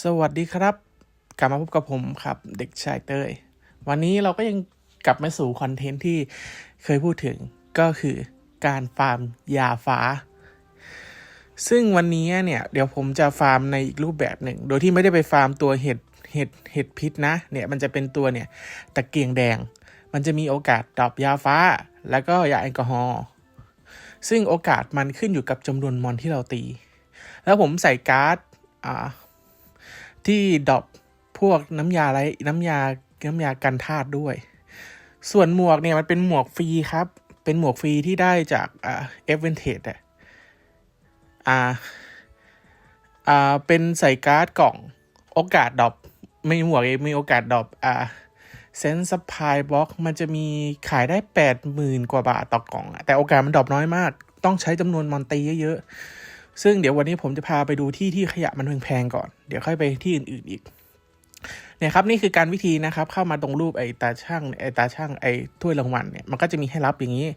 สวัสดีครับ กลับมาพบกับผมครับ เด็กชายเต้ย วันนี้เราก็ยังกลับมาสู่คอนเทนต์ที่เคยพูดถึงก็คือการฟาร์มยาฟ้า ซึ่งวันนี้เนี่ยเดี๋ยวผมจะฟาร์มในอีกรูปแบบหนึ่ง โดยที่ไม่ได้ไปฟาร์มตัวเห็ดเห็ดเห็ดพิษนะเนี่ยมันจะเป็นตัวเนี่ยตะเกียงแดง มันจะมีโอกาสดรอปยาฟ้า แล้วก็ยาแอลกอฮอล์ซึ่งโอกาสมันขึ้นอยู่กับจำนวนมอนที่เราตี แล้วผมใส่การ์ดอ่า ที่ดรอปพวกน้ำยาไรน้ำยาน้ำยากันธาตุด้วย ส่วนหมวกเนี่ยมันเป็นหมวกฟรีครับ เป็นหมวกฟรีที่ได้จากอ่าเอฟเวนเทดอะอ่าอ่าเป็นใส่การ์ดกล่องโอกาสดรอปไม่หมวกเองมีโอกาสดรอปอ่าเซนส์สปายบ็อกมันจะมีขายได้แปดหมื่นกว่าบาทต่อกล่อง แต่โอกาสมันดรอปน้อยมาก ต้องใช้จำนวนมอนตีเยอะๆ ซึ่งเดี๋ยววันนี้ผมจะพาไปดูที่ที่ขยะมันแพงๆก่อน เดี๋ยวค่อยไปที่อื่นๆอีกเนี่ยครับนี่คือการวิธีนะครับเข้ามาตรงรูปไอ้ตาช่างไอ้ตาช่างไอ้ถ้วยรางวัลเนี่ยมันก็จะมีให้รับอย่างนี้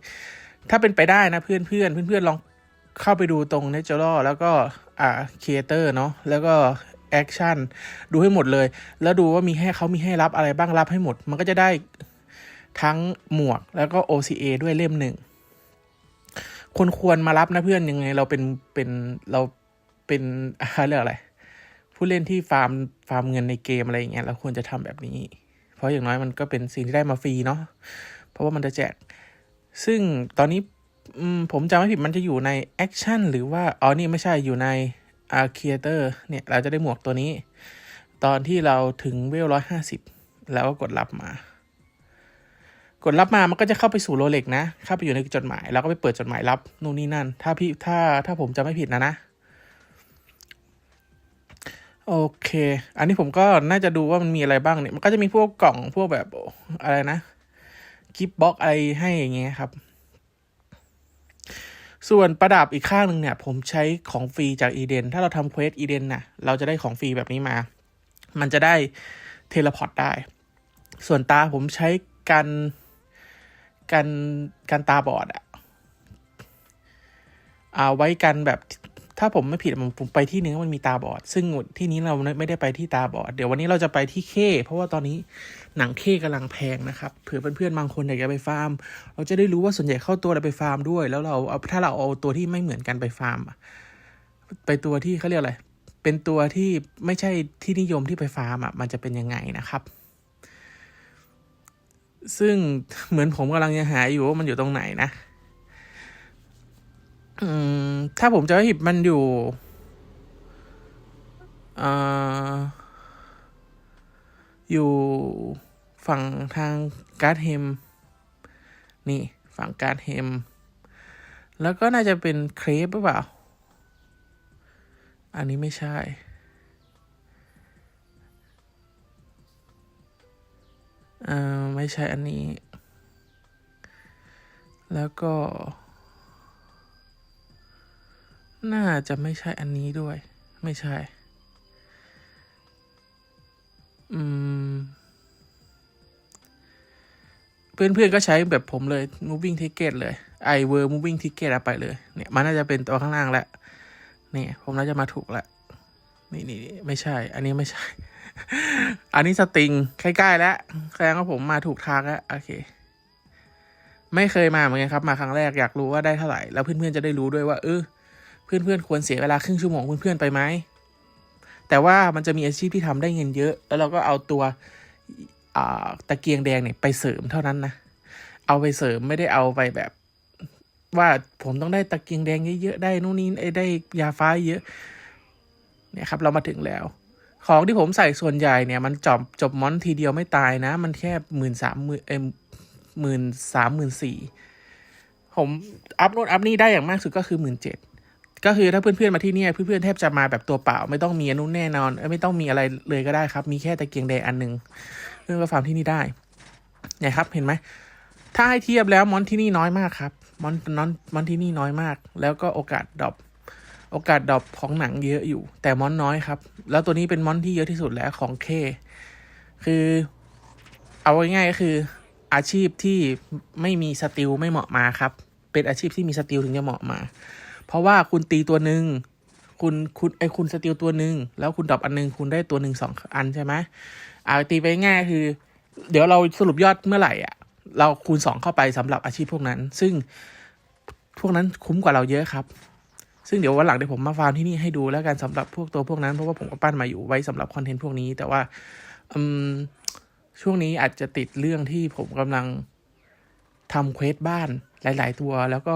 ถ้าเป็นไปได้นะเพื่อนเพื่อนเพื่อนๆลองเข้าไปดูตรง Natural แล้วก็อ่า Creator เนาะแล้วก็ Action ดูให้หมดเลย แล้วดูว่ามีให้เขามีให้รับอะไรบ้างรับให้หมด มันก็จะได้ทั้งหมวกแล้วก็ OCA ด้วยเล่มหนึ่ง คนควรมารับนะเพื่อนยังไง เราเป็นเป็นเราเป็นอะไรอะไร ผู้เล่นที่ฟาร์มฟาร์มเงินในเกมอะไรอย่างเงี้ยเราควรจะทำแบบนี้ เพราะอย่างน้อยมันก็เป็นสิ่งที่ได้มาฟรีเนาะเพราะว่ามันจะแจก ซึ่งตอนนี้ผมจำไม่ผิดมันจะอยู่ในแอคชั่นหรือว่าอ๋อนี่ไม่ใช่อยู่ในอาร์เคียเตอร์เนี่ยเราจะได้หมวกตัวนี้ ตอนที่เราถึงเวลร้อยห้าสิบแล้วก็กดรับมา กดรับมามันก็จะเข้าไปสู่โรเล็กนะ เข้าไปอยู่ในจดหมาย แล้วก็ไปเปิดจดหมายรับนู่นนี่นั่น ถ้าพี่ถ้าถ้าผมจำไม่ผิดนะนะ โอเค อันนี้ผมก็น่าจะดูว่ามันมีอะไรบ้างเนี่ย มันก็จะมีพวกกล่องพวกแบบอะไรนะกิฟบ็อกอะไรให้อย่างเงี้ยครับ ส่วนประดับอีกข้างหนึ่งเนี่ย ผมใช้ของฟรีจากอีเดน ถ้าเราทำเควสอีเดนน่ะ เราจะได้ของฟรีแบบนี้มา มันจะได้เทเลพอร์ตได้ ส่วนตาผมใช้กัน กันกันตาบอดอะเอาไว้กันแบบถ้าผมไม่ผิดผมไปที่นึงมันมีตาบอด ซึ่งที่นี้เราไม่ได้ไปที่ตาบอด เดี๋ยววันนี้เราจะไปที่เคเพราะว่าตอนนี้หนังเคกำลังแพงนะครับเผื่อเพื่อนๆบางคนอยากจะไปฟาร์ม เราจะได้รู้ว่าส่วนใหญ่เข้าตัวเราไปฟาร์มด้วย แล้วเราเอาถ้าเราเอาตัวที่ไม่เหมือนกันไปฟาร์มไปตัวที่เขาเรียกอะไรเป็นตัวที่ไม่ใช่ที่นิยมที่ไปฟาร์มอะมันจะเป็นยังไงนะครับ ซึ่งเหมือนผมกำลังยังหาอยู่ว่ามันอยู่ตรงไหนนะถ้าผมจะไม่ผิดมันอยู่เอ่ออยู่ฝั่งทางการ์ดเฮม นี่ฝั่งการ์ดเฮม แล้วก็น่าจะเป็นเครปหรือเปล่า อันนี้ไม่ใช่ เอ่อไม่ใช่อันนี้ แล้วก็ น่าจะไม่ใช่อันนี้ด้วย ไม่ใช่ อืม เพื่อนๆก็ใช้แบบผมเลย moving ticket เลย i w o r moving ticket เอาไปเลย เนี่ย มันน่าจะเป็นตัวข้างล่างแล้วนี่ผมน่าจะมาถูกแล้วนี่นี่ไม่ใช่ อันนี้ไม่ใช่ อันนี้สตริงใกล้ๆแล้วแสดงว่าผมมาถูกทางแล้วโอเค ไม่เคยมาเหมือนกันครับ มาครั้งแรกอยากรู้ว่าได้เท่าไหร่ แล้วเพื่อนๆจะได้รู้ด้วยว่าเออเพื่อนๆควรเสียเวลาครึ่งชั่วโมงเพื่อนๆไปไหมแต่ว่ามันจะมีอาชีพที่ทำได้เงินเยอะ แล้วเราก็เอาตัวตะเกียงแดงเนี่ยไปเสริมเท่านั้นนะ เอาไปเสริมไม่ได้เอาไปแบบ ว่าผมต้องได้ตะเกียงแดงเยอะๆได้นู่นนี่ได้ยาฟ้าเยอะ เนี่ยครับ เรามาถึงแล้ว ของที่ผมใส่ส่วนใหญ่เนี่ยมันจบจบมอนทีเดียวไม่ตายนะ มันแค่หมื่นสามหมื่นเอ็มหมื่นสามหมื่นสี่ผมอัพโนดอัพนี่ได้อย่างมากสุดก็คือหมื่นเจ็ดก็คือถ้าเพื่อนๆมาที่นี่เพื่อนๆแทบจะมาแบบตัวเปล่า ไม่ต้องมีอนนุนแน่นอน ไม่ต้องมีอะไรเลยก็ได้ครับ มีแค่ตะเกียงแดงอันหนึ่งเพื่อนก็ฟาร์มที่นี่ได้เนี่ยครับเห็นไหมถ้าให้เทียบแล้วมอนที่นี่น้อยมากครับมอนนอนมอนที่นี่น้อยมาก แล้วก็โอกาสดรอป โอกาสดรอปของหนังเยอะอยู่ แต่มอนน้อยครับ แล้วตัวนี้เป็นมอนที่เยอะที่สุดแล้วของเค คือ เอาง่ายๆก็คือ อาชีพที่ไม่มีสติลไม่เหมาะมาครับ เป็นอาชีพที่มีสติลถึงจะเหมาะมา เพราะว่าคุณตีตัวหนึ่งคุณคุณไอคุณสติลตัวหนึ่งแล้วคุณดรอปอันหนึงคุณได้ตัวหนึ่งสองอันใช่ไหมเอาตีไปง่ายคือ เดี๋ยวเราสรุปยอดเมื่อไหร่อะ เราคูณสองเข้าไปสำหรับอาชีพพวกนั้น ซึ่งพวกนั้นคุ้มกว่าเราเยอะครับ ซึ่งเดี๋ยววันหลังเดี๋ยวผมมาฟาร์มที่นี่ให้ดูแล้วกันสำหรับพวกตัวพวกนั้นเพราะว่าผมก็ปั้นมาอยู่ไว้สำหรับคอนเทนต์พวกนี้ แต่ว่าช่วงนี้อาจจะติดเรื่องที่ผมกำลังทำเควสบ้านหลาย ๆ ตัว แล้วก็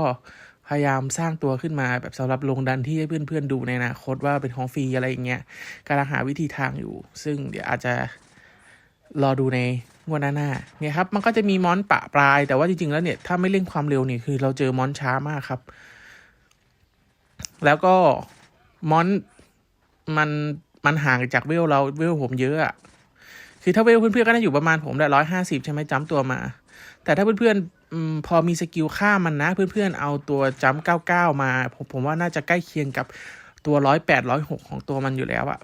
พยายามสร้างตัวขึ้นมาแบบสำหรับลงดันที่ให้เพื่อน ๆ ดูในอนาคตว่าเป็นของฟรีอะไรอย่างเงี้ยกำลังหาวิธีทางอยู่ ซึ่งเดี๋ยวอาจจะรอดูในงวดหน้าๆเนี่ยครับ มันก็จะมีมอนปะปลาย แต่ว่าจริง ๆ แล้วเนี่ย ถ้าไม่เร่งความเร็วเนี่ยคือเราเจอมอนช้ามากครับ แล้วก็มอนมันมันห่างจากเวลเราเวลผมเยอะอะคือถ้าเวลเพื่อนๆก็น่าอยู่ประมาณผมได้ร้อยห้าสิบใช่ไหมจ้ำตัวมา แต่ถ้าเพื่อนๆอมพอมีสกิลฆ่ามันนะ เพื่อนๆเอาตัวจัมเก้าเก้ามาผมผมว่าน่าจะใกล้เคียงกับตัวร้อยแปดร้อยหกของตัวมันอยู่แล้วอะ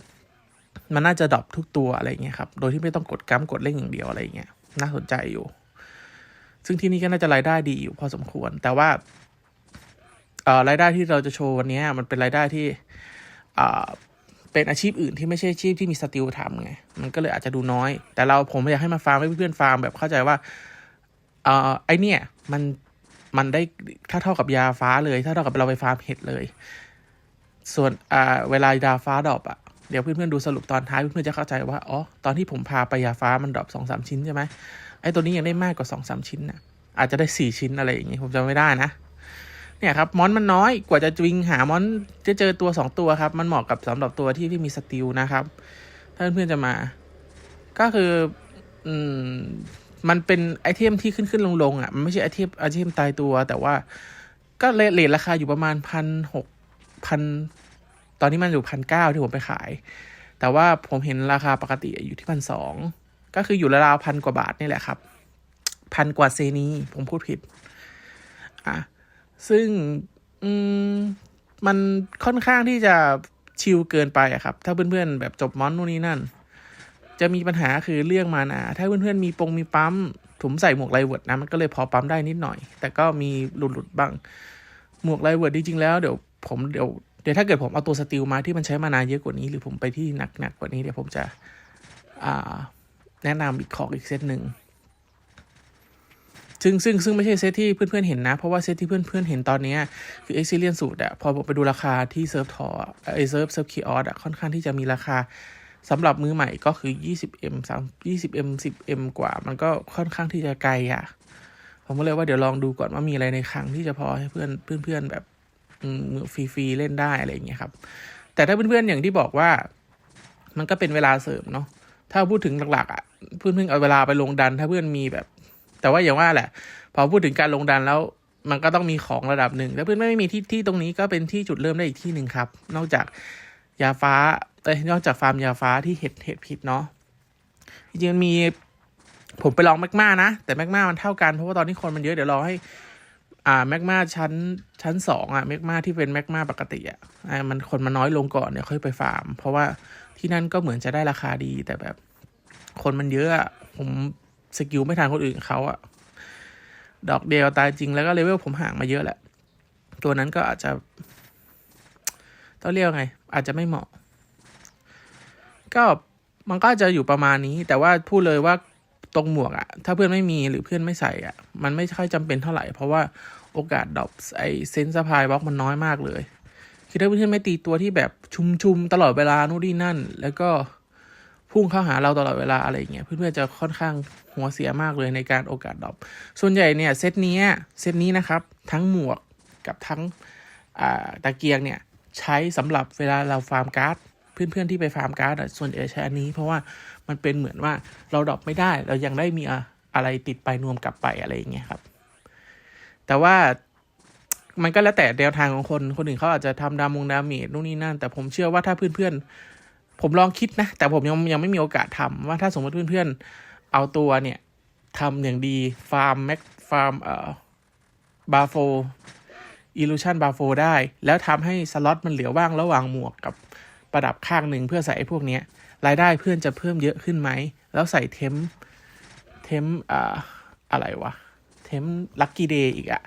มันน่าจะดรอปทุกตัวอะไรเงี้ยครับ โดยที่ไม่ต้องกดกัมกดเล่งอย่างเดียวอะไรเงี้ย น่าสนใจอยู่ ซึ่งที่นี่ก็น่าจะรายได้ดีอยู่พอสมควร แต่ว่า รายได้ที่เราจะโชว์วันนี้มันเป็นรายได้ที่เป็นอาชีพอื่นที่ไม่ใช่อาชีพที่มีสติลทำไง มันก็เลยอาจจะดูน้อย แต่เราผมอยากให้มาฟาร์มให้เพื่อนๆฟาร์มแบบเข้าใจว่าอไอเนี่ยมันมันได้ถ้าเท่ากับยาฟ้าเลย ถ้าเท่ากับเราไปฟาร์มเห็ดเลย ส่วนเวลายาฟ้าดรอปอะเดี๋ยวเพื่อนๆดูสรุปตอนท้ายเพื่อนๆจะเข้าใจว่า อ๋อ ตอนที่ผมพาไปยาฟ้ามันดรอปสองสามชิ้นใช่ไหมไอตัวนี้ยังได้มากกว่าสองสามชิ้นนะอาจจะได้สี่ชิ้นอะไรอย่างงี้ผมจำไม่ได้นะ เนี่ยครับมอนมันน้อยกว่าจะจวิงหามอนจะเจอตัวสองตัวครับ มันเหมาะกับสำหรับตัวที่ที่มีสติลนะครับ ถ้าเพื่อนๆจะมา ก็คืออืมมันเป็นไอเทมที่ขึ้นขึ้นลงลงๆอะมันไม่ใช่ไอเทมไอเทมตายตัว แต่ว่าก็เลทเลทราคาอยู่ประมาณพันหกพันตอนนี้มันอยู่พันเก้าที่ผมไปขาย แต่ว่าผมเห็นราคาปกติอยู่ที่พันสองก็คืออยู่ราวๆพันกว่าบาทนี่แหละครับ พันกว่าเซนีผมพูดผิด อะ ซึ่งอืมมันค่อนข้างที่จะชิลเกินไปอะครับ ถ้าเพื่อนๆแบบจบมอนนู่นนี่นั่น จะมีปัญหาคือเรื่องมานาถ้าเพื่อนๆมีปงมีปั๊มถุมใส่หมวกไรเวิร์ดนะมันก็เลยพอปั๊มได้นิดหน่อย แต่ก็มีหลุดๆบ้าง หมวกไรเวิร์ดจริงๆแล้วเดี๋ยวผมเดี๋ยวเดี๋ยวถ้าเกิดผมเอาตัวสติลมาที่มันใช้มานาเยอะกว่านี้ หรือผมไปที่หนักๆกว่านี้เดี๋ยวผมจะอ่าแนะนำอีกของอีกเซตหนึ่ง ซึ่งซึ่งซึ่งไม่ใช่เซตที่เพื่อนๆเห็นนะ เพราะว่าเซตที่เพื่อนๆเห็นตอนนี้คือ e x i l i e n สูตรอะพอผมไปดูราคาที่เซิร์ฟทอไอเซิร์ฟเซิร์ฟคีออสอะค่อนข้างที่จะมีราคาสำหรับมือใหม่ก็คือ 20m 3 20m 10m กว่า มันก็ค่อนข้างที่จะไกลอะผมก็เลยว่าเดี๋ยวลองดูก่อนว่ามีอะไรในคลังที่จะพอให้เพื่อนเพื่อนๆแบบมือฟรีๆเล่นได้อะไรอย่างเงี้ยครับ แต่ถ้าเพื่อนๆอย่างที่บอกว่า มันก็เป็นเวลาเสริมเนาะถ้าพูดถึงหลักๆอะเพื่อนๆเอาเวลาไปลงดัน ถ้าเพื่อนมีแบบ แต่ว่าอย่างว่าแหละ พอพูดถึงการลงดันแล้ว มันก็ต้องมีของระดับหนึ่ง แล้วเพื่อนไม่มีที่ที่ตรงนี้ก็เป็นที่จุดเริ่มได้อีกที่หนึ่งครับ นอกจากยาฟ้าเอ้ยนอกจากฟาร์มยาฟ้าที่เห็ดเห็ดผิดเนาะจริงๆมันมีผมไปลองแมกมานะ แต่แมกมามันเท่ากันเพราะว่าตอนนี้คนมันเยอะเดี๋ยวรอให้ อ่าแมกมาชั้นชั้นสองอะแมกมาที่เป็นแมกมาปกติอะอ่ามันคนมันน้อยลงก่อนเนี่ยค่อยไปฟาร์ม เพราะว่าที่นั่นก็เหมือนจะได้ราคาดีแต่แบบ คนมันเยอะผม สกิลไม่ทันคนอื่นเขาอะดอกเดียวตายจริงแล้วก็เลเวลผมห่างมาเยอะแหละ ตัวนั้นก็อาจจะ ต้องเรียกไง อาจจะไม่เหมาะ ก็มันก็จะอยู่ประมาณนี้ แต่ว่าพูดเลยว่าตรงหมวกอะถ้าเพื่อนไม่มีหรือเพื่อนไม่ใส่อะมันไม่ค่อยจำเป็นเท่าไหร่ เพราะว่าโอกาสดรอปไอเซนส์พายบล็อกมันน้อยมากเลยคือถ้าเพื่อนไม่ตีตัวที่แบบชุมๆตลอดเวลานู่นนี่นั่น แล้วก็ พุ่งเข้าหาเราตลอดเวลาอะไรอย่างเงี้ยเพื่อนๆจะค่อนข้างหัวเสียมากเลยในการโอกาสดรอปส่วนใหญ่เนี่ยเซตเนี้ยเซตนี้นะครับทั้งหมวกกับทั้งตะเกียงเนี่ยใช้สำหรับเวลาเราฟาร์มการ์ดเพื่อนๆที่ไปฟาร์มการ์ดส่วนใหญ่ใช้อันนี้ เพราะว่ามันเป็นเหมือนว่าเราดรอปไม่ได้ เรายังได้มีอะอะไรติดไปนวมกลับไปอะไรอย่างเงี้ยครับ แต่ว่ามันก็แล้วแต่แนวทางของคน คนอื่นเขาอาจจะทำดามงดาเมจนู่นนี่นั่น แต่ผมเชื่อว่าถ้าเพื่อนๆ ผมลองคิดนะ แต่ผมยังยังไม่มีโอกาสทำว่าถ้าสมมติเพื่อนๆ เอาตัวเนี่ยทำอย่างดีฟาร์มแม็กฟาร์มเอ่อบาโฟอิลูชันบาโฟได้ แล้วทำให้สล็อตมันเหลือว่างระหว่างหมวกกับประดับข้างหนึ่งเพื่อใส่พวกเนี้ยรายได้เพื่อนจะเพิ่มเยอะขึ้นไหม แล้วใส่เทมเทมอ่าอะไรวะ เทมลัคกี้เดย์อีกอะ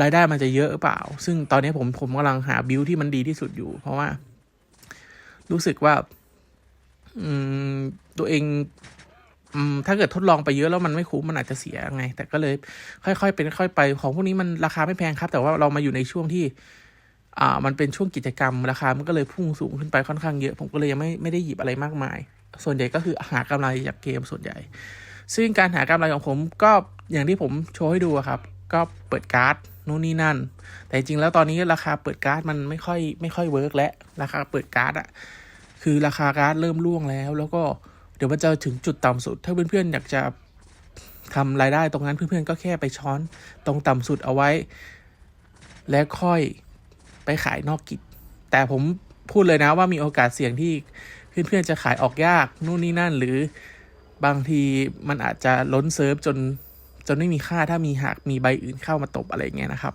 รายได้มันจะเยอะหรือเปล่า ซึ่งตอนนี้ผมผมกำลังหาบิลที่มันดีที่สุดอยู่ เพราะว่า รู้สึกว่าตัวเองถ้าเกิดทดลองไปเยอะแล้วมันไม่คุ้มมันอาจจะเสียไง แต่ก็เลย ค่อยๆ เป็นค่อยไป ของพวกนี้มันราคาไม่แพงครับ แต่ว่าเรามาอยู่ในช่วงที่ อ่า มันเป็นช่วงกิจกรรมราคา มันก็เลยพุ่งสูงขึ้นไปค่อนข้างเยอะ ผมก็เลยยังไม่ไม่ได้หยิบอะไรมากมาย ส่วนใหญ่ก็คือหากำไรจากเกมส่วนใหญ่ ซึ่งการหากำไรของผมก็อย่างที่ผมโชว์ให้ดูครับ ก็เปิดการ์ด นู่นนี่นั่น แต่จริงแล้วตอนนี้ราคาเปิดการ์ดมันไม่ค่อยไม่ค่อยเวิร์กแล้วราคาเปิดการ์ดอะคือราคาการ์ดเริ่มร่วงแล้ว แล้วก็เดี๋ยวมันจะถึงจุดต่ำสุด ถ้าเพื่อนๆอยากจะทำรายได้ตรงนั้นเพื่อนๆก็แค่ไปช้อนตรงต่ำสุดเอาไว้ แล้วค่อยไปขายนอกกิจ แต่ผมพูดเลยนะว่ามีโอกาสเสี่ยงที่เพื่อนๆจะขายออกยากนู่นนี่นั่นหรือบางทีมันอาจจะล้นเซิร์ฟจน จนไม่มีค่าถ้ามีหากมีใบอื่นเข้ามาตบอะไรเงี้ยนะครับ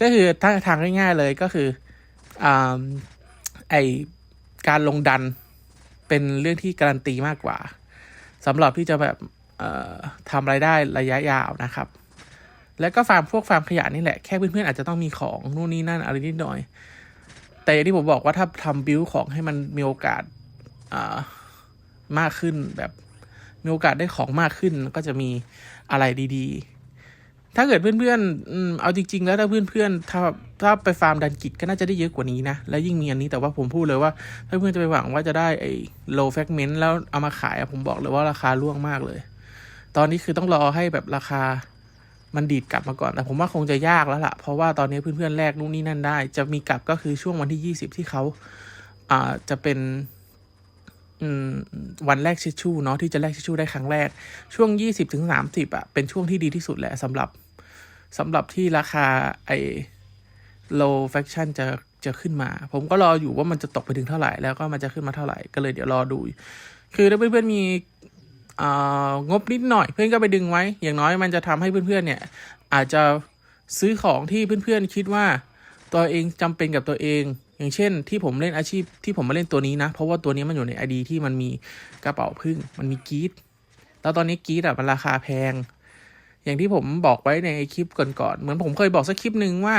ก็คือถ้าทางง่ายๆเลยก็คืออไอการลงดันเป็นเรื่องที่การันตีมากกว่าสำหรับที่จะแบบทำรายได้ระยะยาวนะครับ แล้วก็ฟาร์มพวกฟาร์มขยะนี่แหละแค่เพื่อนๆอาจจะต้องมีของนู่นนี่นั่นอะไรนิดหน่อย แต่อย่างที่ผมบอกว่าถ้าทำบิวของให้มันมีโอกาสมากขึ้นแบบมีโอกาสได้ของมากขึ้นก็จะมี อะไรดีๆ ถ้าเกิดเพื่อนๆเอาจริง ๆ แล้วถ้าเพื่อนๆถ้าถ้าไปฟาร์มดันกิจก็น่าจะได้เยอะกว่านี้นะ แล้วยิ่งมีอันนี้แต่ว่าผมพูดเลยว่า ถ้าเพื่อนจะไปหวังว่าจะได้ไอ้ low fragment แล้วเอามาขายผมบอกเลยว่าราคาล่วงมากเลย ตอนนี้คือต้องรอให้แบบราคามันดีดกลับมาก่อน แต่ผมว่าคงจะยากแล้วล่ะ เพราะว่าตอนนี้เพื่อนๆแลกนู่นนี่นั่นได้ จะมีกลับก็คือช่วงวันที่ยี่สิบที่เขาอ่าจะเป็น วันแรกชิชชูเนาะที่จะแลกชิชชูได้ครั้งแรก ช่วงยี่สิบถึงสามสิบอะเป็นช่วงที่ดีที่สุดแหละสำหรับสำหรับที่ราคาไอ low fraction จะจะขึ้นมา ผมก็รออยู่ว่ามันจะตกไปถึงเท่าไหร่ แล้วก็มันจะขึ้นมาเท่าไหร่ ก็เลยเดี๋ยวรอดู คือถ้าเพื่อนๆมีงบนิดหน่อย เพื่อนก็ไปดึงไว้ อย่างน้อยมันจะทำให้เพื่อนๆเนี่ย อาจจะซื้อของที่เพื่อนๆคิดว่าตัวเองจำเป็นกับตัวเอง อย่างเช่นที่ผมเล่นอาชีพที่ผมมาเล่นตัวนี้นะ เพราะว่าตัวนี้มันอยู่ในไอดีที่มันมีกระเป๋าพึ่งมันมีกีดแล้วตอนนี้กีดอะมันราคาแพง อย่างที่ผมบอกไว้ในคลิปก่อนๆเหมือนผมเคยบอกสักคลิปหนึ่งว่า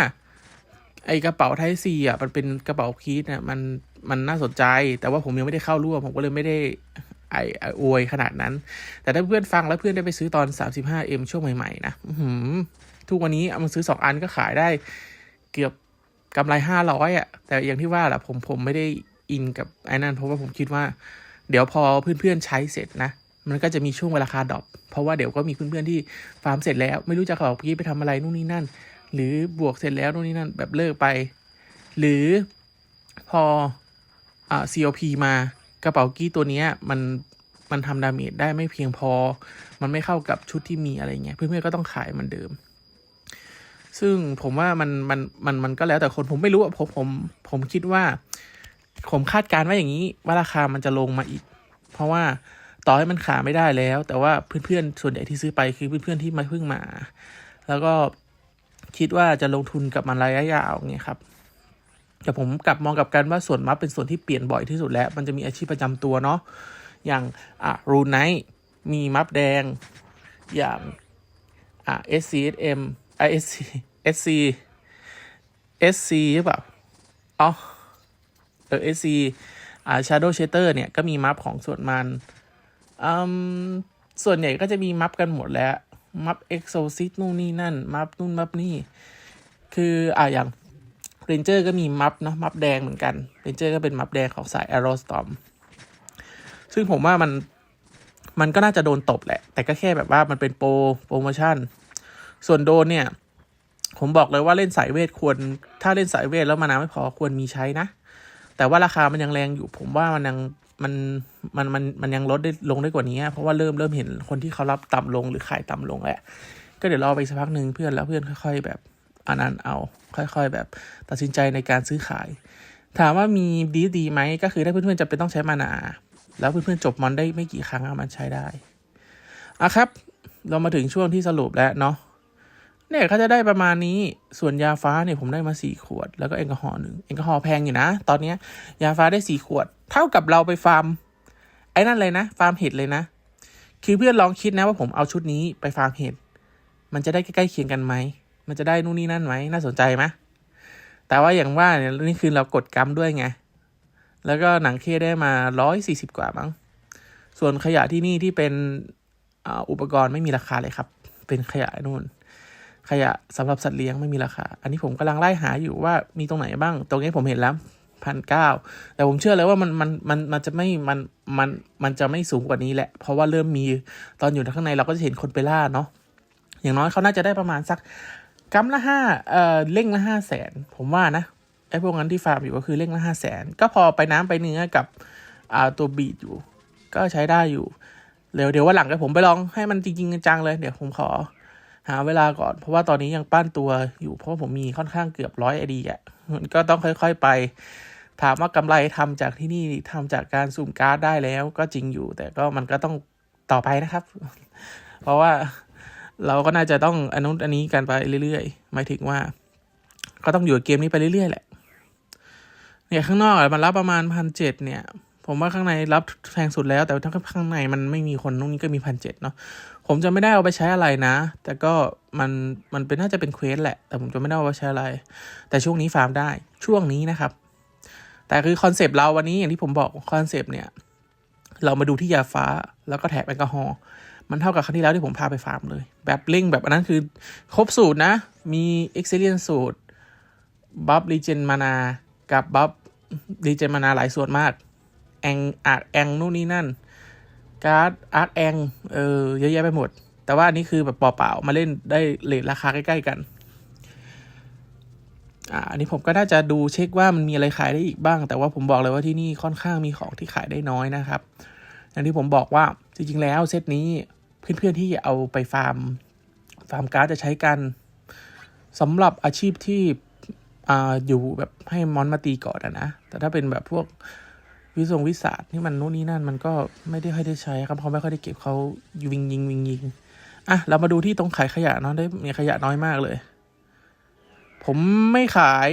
ไอกระเป๋าไทซีอะมันเป็นกระเป๋ากีดเนี่ยมันมันน่าสนใจ แต่ว่าผมยังไม่ได้เข้าร่วมผมก็เลยไม่ได้ไออวยขนาดนั้น แต่ถ้าเพื่อนฟังแล้วเพื่อนได้ไปซื้อตอน 35M ช่วงใหม่ ๆ นะทุกวันนี้เอามาซื้อสองอันก็ขายได้เกือบ กำไรห้าร้อยอะ แต่อย่างที่ว่าแหละผมผมไม่ได้อินกับไอ้นั่นเพราะว่าผมคิดว่า เดี๋ยวพอเพื่อนๆใช้เสร็จนะ มันก็จะมีช่วงเวลาคาดรอปเพราะว่าเดี๋ยวก็มีเพื่อนๆที่ฟาร์มเสร็จแล้ว ไม่รู้จะเขาพี่ไปทำอะไรนู่นนี่นั่น หรือบวกเสร็จแล้วนู่นนี่นั่นแบบเลิกไป หรือพออ่า COP มากระเป๋ากี้ตัวนี้มันมันทำดาเมจได้ไม่เพียงพอ มันไม่เข้ากับชุดที่มีอะไรเงี้ยเพื่อนๆก็ต้องขายมันเดิม ซึ่งผมว่ามันมันมันมันก็แล้วแต่คนผมไม่รู้อะผมผมผมคิดว่า ผมคาดการว่าอย่างนี้ ว่าราคามันจะลงมาอีก เพราะว่าต่อให้มันขาไม่ได้แล้ว แต่ว่าเพื่อนๆส่วนใหญ่ที่ซื้อไปคือเพื่อนๆที่มาเพิ่งมา แล้วก็คิดว่าจะลงทุนกับมันระยะยาวเนี่ยครับแต่ผมกลับมองกับกันว่าส่วนมัฟเป็นส่วนที่เปลี่ยนบ่อยที่สุดแล้ว มันจะมีอาชีพประจำตัวเนาะอย่างอะรูไนท์มีมัฟแดงอย่างอะ SCSM ISC SC SC หรือเปล่าอ๋อเออ SC อ่า Shadow Shatter เนี่ยก็มีมัฟของส่วนมันอืมส่วนใหญ่ก็จะมีมัฟกันหมดแล้ว มัฟ Exorcist นู่นนี่นั่น มัฟนู่นมัฟนี่ คืออ่าอย่าง Ranger ก็มีมัฟเนาะมัฟแดงเหมือนกัน Ranger ก็เป็นมัฟแดงของสาย Aerostorm ซึ่งผมว่ามันมันก็น่าจะโดนตบแหละ แต่ก็แค่แบบว่ามันเป็นโปรโปรโมชั่น ส่วนโดนเนี่ย ผมบอกเลยว่าเล่นสายเวทควร ถ้าเล่นสายเวทแล้วมานาไม่พอควรมีใช้นะ แต่ว่าราคามันยังแรงอยู่ ผมว่ามันยังมันมันมันมันยังลดได้ลงได้กว่านี้ เพราะว่าเริ่มเริ่มเห็นคนที่เขารับต่ำลงหรือขายต่ำลงแหละก็เดี๋ยวรอไปสักพักหนึ่งเพื่อนแล้วเพื่อนค่อย ๆ แบบอันนั้นเอา ค่อย ๆ แบบตัดสินใจในการซื้อขาย ถามว่ามีดีดีไหมก็คือถ้าเพื่อนๆจะเป็นต้องใช้มานา แล้วเพื่อนๆจบมอนได้ไม่กี่ครั้งมันใช้ได้อะครับ เรามาถึงช่วงที่สรุปแล้วเนาะ เนี่ยเขาจะได้ประมาณนี้ ส่วนยาฟ้าเนี่ยผมได้มาสี่ขวด แล้วก็แอลกอฮอล์หนึ่งแอลกอฮอล์แพงอยู่นะ ตอนเนี้ยาฟ้าได้สี่ขวด เท่ากับเราไปฟาร์ม ไอ้นั่นเลยนะ ฟาร์มเห็ดเลยนะ คือเพื่อนลองคิดนะว่าผมเอาชุดนี้ไปฟาร์มเห็ด มันจะได้ใกล้ๆเคียงกันไหม มันจะได้นู่นนี่นั่นไหม น่าสนใจไหมแต่ว่าอย่างว่าเนี่ยนี่คือเรากดกรรมด้วยไง แล้วก็หนังเคได้มาร้อยสี่สิบกว่ามั้ง ส่วนขยะที่นี่ที่เป็นอุปกรณ์ไม่มีราคาเลยครับ เป็นขยะนู่น ขยะสำหรับสัตว์เลี้ยงไม่มีราคา อันนี้ผมกำลังไล่หาอยู่ว่ามีตรงไหนบ้าง ตรงนี้ผมเห็นแล้วพันเก้าแต่ผมเชื่อเลยว่ามันมันมันมันจะไม่มันมันมันจะไม่สูงกว่านี้แหละ เพราะว่าเริ่มมีตอนอยู่ข้างในเราก็จะเห็นคนไปล่าเนาะอย่างน้อยเขาน่าจะได้ประมาณสักกัมละห้าเอ่อเล่งละห้าแสนผมว่านะไอ้พวกนั้นที่ฟาร์มอยู่ก็คือเล่งละห้าแสนก็พอไปน้ำไปเนื้อกับอ่าตัวบีดอยู่ ก็ใช้ได้อยู่เดี๋ยวเดี๋ยววันหลังก็ผมไปลองให้มันจริงจังเลยเดี๋ยวผมขอ หาเวลาก่อน เพราะว่าตอนนี้ยังปั้นตัวอยู่เพราะผมมีค่อนข้างเกือบร้อยไอดีอะมันก็ต้องค่อยๆไป ถามว่ากำไรทำจากที่นี่ทำจากการสุ่มการ์ดได้แล้วก็จริงอยู่ แต่ก็มันก็ต้องต่อไปนะครับ เพราะว่าเราก็น่าจะต้องอนุนอันนี้กันไปเรื่อยๆหมายถึงว่า ก็ต้องอยู่เกมนี้ไปเรื่อยๆแหละเนี่ยข้างนอกมันรับประมาณพันเจ็ดเนี่ย ผมว่าข้างในรับแพงสุดแล้ว แต่ถ้าข้างในมันไม่มีคนตรงนี้ก็มีพันเจ็ดเนาะผมจะไม่ได้เอาไปใช้อะไรนะ แต่ก็มันมันเป็นน่าจะเป็นเควสแหละ แต่ผมจะไม่ได้เอาไปใช้อะไร แต่ช่วงนี้ฟาร์มได้ช่วงนี้นะครับ แต่คือคอนเซปต์เราวันนี้อย่างที่ผมบอกคอนเซปต์เนี่ย เรามาดูที่ยาฟ้าแล้วก็แถบแอลกอฮอล์มันเท่ากับครั้งที่แล้วที่ผมพาไปฟาร์มเลย แบบเร่งแบบอันนั้นคือครบสูตรนะ มีเอ็กเซเลียนสูตรบัฟรีเจนมานากับบัฟรีเจนมานาหลายส่วนมาก แองอาร์แองนู่นนี่นั่น การ์ดอาร์คแองเออเยอะแยะไปหมด แต่ว่าอันนี้คือแบบเปล่าๆมาเล่นได้เลทราคาใกล้ๆกันอ่าอันนี้ผมก็น่าจะดูเช็คว่ามันมีอะไรขายได้อีกบ้าง แต่ว่าผมบอกเลยว่าที่นี่ค่อนข้างมีของที่ขายได้น้อยนะครับ อย่างที่ผมบอกว่าจริงๆแล้วเซตนี้เพื่อนๆที่เอาไปฟาร์มฟาร์มการ์ดจะใช้กันสำหรับอาชีพที่อ่าอยู่แบบให้มอนมาตีก่อนอะนะ แต่ถ้าเป็นแบบพวก วิศวงวิศาสตร์ที่มันนู่นนี่นั่นมันก็ไม่ได้ค่อยได้ใช้ครับเขาไม่ค่อยได้เก็บเขาวิงยิงวิงยิงอะเรามาดูที่ตรงขายขยะเนาะได้มีขยะน้อยมากเลย ผมไม่ขาย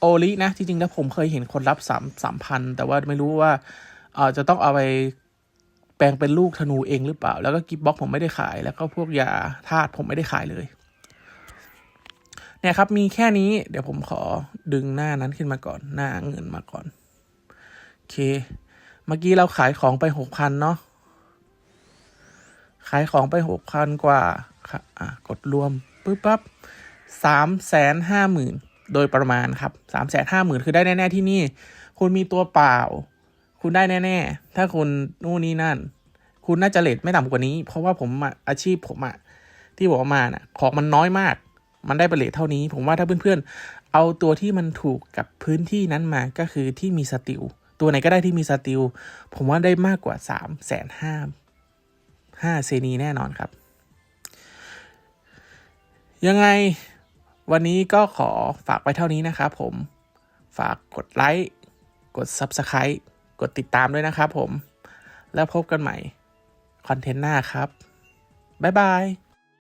โอลินะ จริงๆแล้วผมเคยเห็นคนรับสามสามพันแต่ว่าไม่รู้ว่าเออจะต้องเอาไปแปลงเป็นลูกธนูเองหรือเปล่า แล้วก็กิฟบ็อกผมไม่ได้ขาย แล้วก็พวกยาธาตุผมไม่ได้ขายเลยเนี่ยครับมีแค่นี้เดี๋ยวผมขอดึงหน้านั้นขึ้นมาก่อนหน้าเงินมาก่อน เค เมื่อกี้เราขายของไปหกพันเนาะ ขายของไปหกพันกว่าค่ะอะ กดรวมปึ๊บปั๊บสามแสนห้าหมื่นโดยประมาณครับสามแสนห้าหมื่นคือได้แน่ ๆ ที่นี่ คุณมีตัวเปล่า คุณได้แน่ ๆ ถ้าคุณนู่นนี่นั่น คุณน่าจะเลทไม่ต่ำกว่านี้ เพราะว่าผมอาชีพผมอะที่บอกว่ามาน่ะ ของมันน้อยมาก มันได้เลทเท่านี้ ผมว่าถ้าเพื่อนๆ เอาตัวที่มันถูกกับพื้นที่นั้นมาก็คือที่มีสติล ตัวไหนก็ได้ที่มีสติล ผมว่าได้มากกว่าสามแสนห้าห้าเซนีแน่นอนครับ ยังไงวันนี้ก็ขอฝากไปเท่านี้นะครับผมฝากกดไลค์ กด Subscribe กดติดตามด้วยนะครับผม แล้วพบกันใหม่ คอนเทนต์หน้าครับ บ๊ายบาย